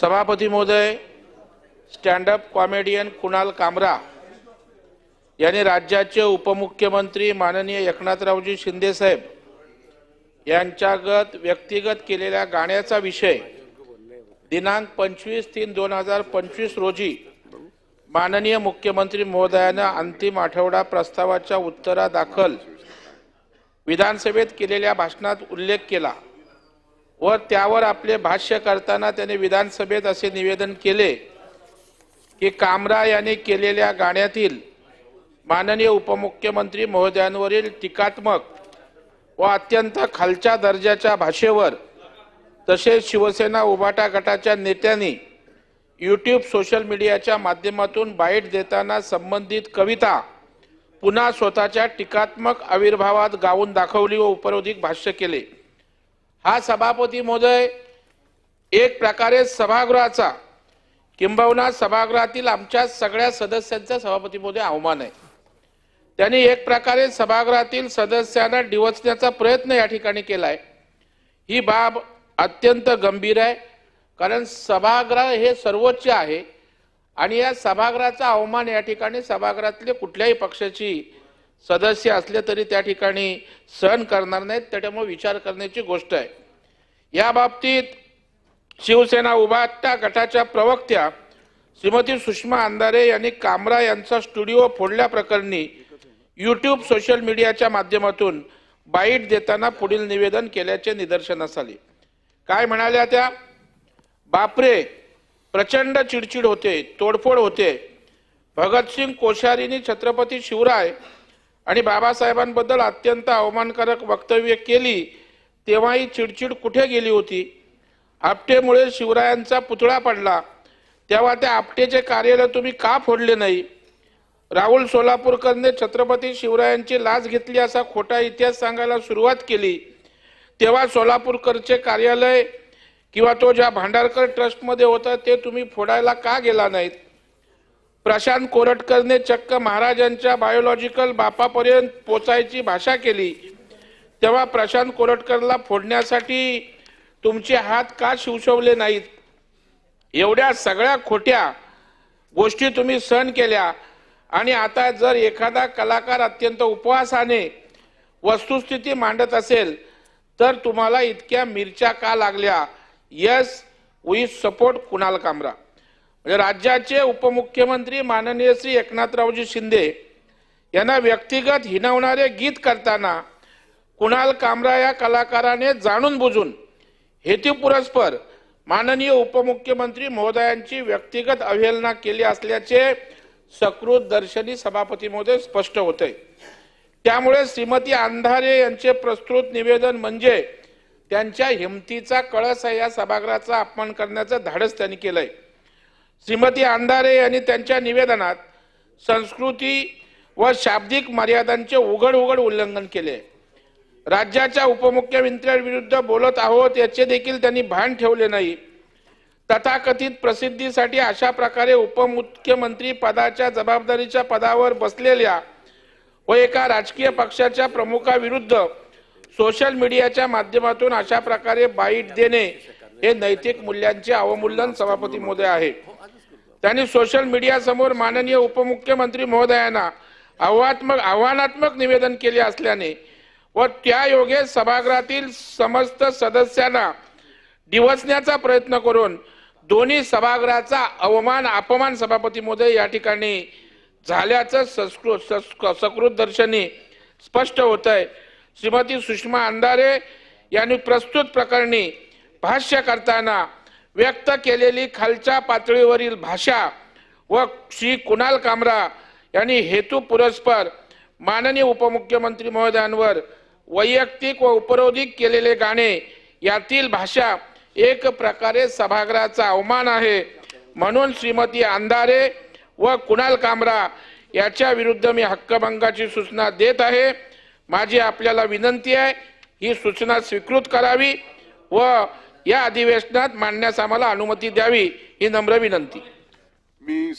सभापती महोदय stand up comedian Kunal कामरा यांनी राज्याचे उपमुख्यमंत्री माननीय एकनाथरावजी शिंदेसाहेब यांच्यागत व्यक्तिगत केलेल्या गाण्याचा विषय दिनांक पंचवीस तीन दोन हजार पंचवीस रोजी माननीय मुख्यमंत्री महोदयानं अंतिम आठवडा प्रस्तावाच्या उत्तरादाखल विधानसभेत केलेल्या भाषणात उल्लेख केला. व त्यावर आपले भाष्य करताना त्याने विधानसभेत असे निवेदन केले की कामरा यांनी केलेल्या गाण्यातील माननीय उपमुख्यमंत्री महोदयांवरील टीकात्मक व अत्यंत खालच्या दर्जाच्या भाषेवर तसेच शिवसेना उभाटा गटाच्या नेत्यांनी यूट्यूब सोशल मीडियाच्या माध्यमातून बाईट देताना संबंधित कविता पुन्हा स्वतःच्या टीकात्मक आविर्भावात गाऊन दाखवली व उपरोधिक भाष्य केले. हा सभापती महोदय एक प्रकारे सभागृहाचा किंबहुना सभागृहातील आमच्या सगळ्या सदस्यांचा सभापती महोदय अवमान आहे. त्यांनी एक प्रकारे सभागृहातील सदस्यांना डिवचण्याचा प्रयत्न या ठिकाणी केलाय. ही बाब अत्यंत गंभीर आहे कारण सभागृह हे सर्वोच्च आहे आणि या सभागृहाचा अवमान या ठिकाणी सभागृहातले कुठल्याही पक्षाची सदस्य असले तरी त्या ठिकाणी सहन करणार नाहीत त्याच्यामुळे विचार करण्याची गोष्ट आहे. या बाबतीत शिवसेना उभाटा गटाच्या प्रवक्त्या श्रीमती सुषमा अंधारे यांनी कामरा यांचा स्टुडिओ फोडल्याप्रकरणी यूट्यूब सोशल मीडियाच्या माध्यमातून बाईट देताना पुढील निवेदन केल्याचे निदर्शनास आले. काय म्हणाल्या त्या? बापरे प्रचंड चिडचिड होते तोडफोड होते. भगतसिंग कोश्यारीनी छत्रपती शिवराय आणि बाबासाहेबांबद्दल अत्यंत अवमानकारक वक्तव्य केली तेव्हाही चिडचिड कुठे गेली होती? आपटेमुळे शिवरायांचा पुतळा पडला. तेव्हा त्या आपटेचे कार्यालय तुम्ही का फोडले नाही? राहुल सोलापूरकरने छत्रपती शिवरायांची लाच घेतली असा खोटा इतिहास सांगायला सुरुवात केली. तेव्हा सोलापूरकरचे कार्यालय किंवा तो ज्या भांडारकर ट्रस्टमध्ये होता ते तुम्ही फोडायला का गेला नाहीत? प्रशांत कोरटकरने चक्क महाराजांच्या बायोलॉजिकल बापापर्यंत पोचायची भाषा केली. तेव्हा प्रशांत कोरटकरला फोडण्यासाठी तुमचे हात का शिवशवले नाहीत? एवढ्या सगळ्या खोट्या गोष्टी तुम्ही सहन केल्या. आणि आता जर एखादा कलाकार अत्यंत उपवासाने वस्तुस्थिती मांडत असेल तर तुम्हाला इतक्या मिरच्या का लागल्या? Yes we support Kunal Kamra. म्हणजे राज्याचे उपमुख्यमंत्री माननीय श्री एकनाथरावजी शिंदे यांना व्यक्तिगत हिनवणारे गीत करताना कुणाल कामरा या कलाकाराने जाणून बुजून हेतुपुरस्पर माननीय उपमुख्यमंत्री महोदयांची व्यक्तिगत अवहेलना केली असल्याचे सकृत दर्शनी सभापती महोदय स्पष्ट होते. त्यामुळे श्रीमती अंधारे यांचे प्रस्तुत निवेदन म्हणजे त्यांच्या हिमतीचा कळस आहे या सभागृहाचा अपमान करण्याचं धाडस त्यांनी केलंय. श्रीमती अंधारे यांनी त्यांच्या निवेदनात संस्कृती व शाब्दिक मर्यादांचे उघड उघड उल्लंघन केले. राज्याच्या उपमुख्यमंत्र्यांविरुद्ध बोलत आहोत याचे देखील त्यांनी भान ठेवले नाही. तथाकथित प्रसिद्धीसाठी अशा प्रकारे उपमुख्यमंत्री पदाच्या जबाबदारीच्या पदावर बसलेल्या व एका राजकीय पक्षाच्या प्रमुखाविरुद्ध सोशल मीडियाच्या माध्यमातून अशा प्रकारे बाईट देणे हे नैतिक मूल्यांचे अवमूल्यन सभापती महोदय आहे. त्यांनी सोशल मीडियासमोर माननीय उपमुख्यमंत्री महोदयांना आव्हात्मक आव्हानात्मक निवेदन केले असल्याने व त्या योगे सभागृहातील समस्त सदस्यांना डिवचण्याचा प्रयत्न करून दोन्ही सभागृहाचा अवमान अपमान सभापती महोदय या ठिकाणी झाल्याचं संस्कृत सकृत दर्शनी स्पष्ट होत आहे श्रीमती सुषमा अंधारे यांनी प्रस्तुत प्रकरणी भाष्य करताना व्यक्त केलेली खालच्या पातळीवरील भाषा व श्री कुणाल कामरा यांनी हेतू पुरस्पर माननीय उपमुख्यमंत्री महोदयांवर वैयक्तिक व उपरोधिक केलेले गाणे यातील भाषा एक प्रकारे सभागृहाचा अवमान आहे. म्हणून श्रीमती अंधारे व कुणाल कामरा याच्या विरुद्ध मी हक्कभंगाची सूचना देत आहे. माझी आपल्याला विनंती आहे ही सूचना स्वीकृत करावी व या अधिवेशनात मांडण्यास आम्हाला अनुमती द्यावी ही नम्र विनंती. मी